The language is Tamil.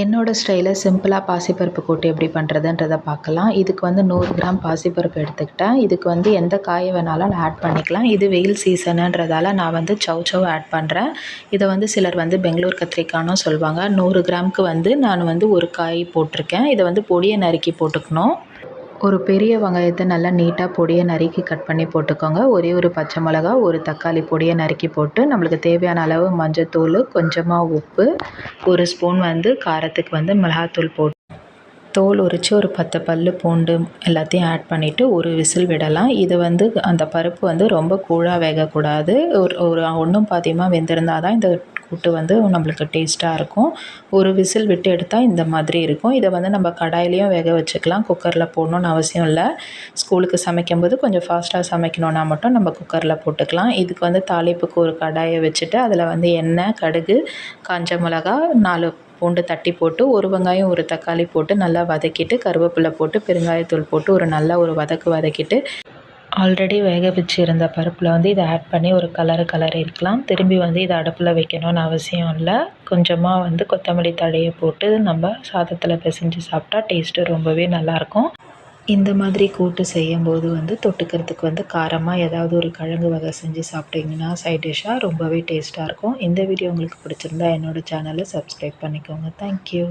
என்னோடய ஸ்டைலில் சிம்பிளாக பாசிப்பருப்பு கூட்டு எப்படி பண்ணுறதுன்றத பார்க்கலாம். இதுக்கு வந்து நூறு கிராம் பாசிப்பருப்பு எடுத்துக்கிட்டேன். இதுக்கு வந்து எந்த காயை வேணாலும் நான் ஆட் பண்ணிக்கலாம். இது வெயில் சீசனுன்றதால நான் வந்து சவ் சவ் ஆட் பண்ணுறேன் இதை வந்து சிலர் வந்து பெங்களூர் கத்திரிக்காய்னும் சொல்லுவாங்க. நூறு கிராமுக்கு வந்து நான் வந்து ஒரு காய் போட்டிருக்கேன். இதை வந்து பொடியை நறுக்கி போட்டுக்கணும். ஒரு பெரிய வெங்காயத்தை நல்லா நீட்டாக பொடியை நறுக்கி கட் பண்ணி போட்டுக்கோங்க. ஒரே ஒரு பச்சை மிளகா ஒரு தக்காளி பொடியை நறுக்கி போட்டு நம்மளுக்கு தேவையான அளவு மஞ்சத்தூள் கொஞ்சமாக உப்பு ஒரு ஸ்பூன் வந்து காரத்துக்கு வந்து மிளகாத்தூள் போட்டு தோல் உரித்து ஒரு பத்து பல் பூண்டு எல்லாத்தையும் ஆட் பண்ணிவிட்டு ஒரு விசில் விடலாம். இது வந்து அந்த பருப்பு வந்து ரொம்ப கூழாக வேகக்கூடாது. ஒரு ஒரு ஒன்றும் பாதியமாக வெந்திருந்தால் தான் இந்த கூட்டு வந்து நம்மளுக்கு டேஸ்ட்டாக இருக்கும். ஒரு விசில் விட்டு எடுத்தால் இந்த மாதிரி இருக்கும். இதை வந்து நம்ம கடாயிலையும் வேக வச்சுக்கலாம். குக்கரில் போடணுன்னு அவசியம் இல்லை. ஸ்கூலுக்கு சமைக்கும்போது கொஞ்சம் ஃபாஸ்ட்டாக சமைக்கணுன்னா மட்டும் நம்ம குக்கரில் போட்டுக்கலாம். இதுக்கு வந்து தாளிப்புக்கு ஒரு கடாயை வச்சுட்டு அதில் வந்து எண்ணெய் கடுகு காஞ்ச மிளகா நாலு பூண்டு தட்டி போட்டு ஒரு வெங்காயம் ஒரு தக்காளி போட்டு நல்லா வதக்கிட்டு கருவேப்பிலை போட்டு பெருங்காயத்தூள் போட்டு ஒரு நல்லா ஒரு வதக்கு வதக்கிட்டு ஆல்ரெடி வேக வச்சு இருந்த பருப்பில் வந்து இதை ஆட் பண்ணி ஒரு கலர் கலர் இருக்கலாம். திரும்பி வந்து இதை அடுப்பில் வைக்கணும்னு அவசியம் இல்லை. கொஞ்சமாக வந்து கொத்தமல்லி தழையை போட்டு நம்ம சாதத்தில் பிசைஞ்சு சாப்பிட்டா டேஸ்ட்டு ரொம்பவே நல்லாயிருக்கும் இந்த மாதிரி கூட்டு செய்யும்போது வந்து தொட்டுக்கிறதுக்கு வந்து காரமாக ஏதாவது ஒரு கிழங்கு வகை செஞ்சு சாப்பிட்டிங்கன்னா சைட் டிஷ்ஷாக ரொம்பவே டேஸ்ட்டாக இருக்கும். இந்த வீடியோ உங்களுக்கு பிடிச்சிருந்தா என்னோடய சேனலை சப்ஸ்கிரைப் பண்ணிக்கோங்க. தேங்க்யூ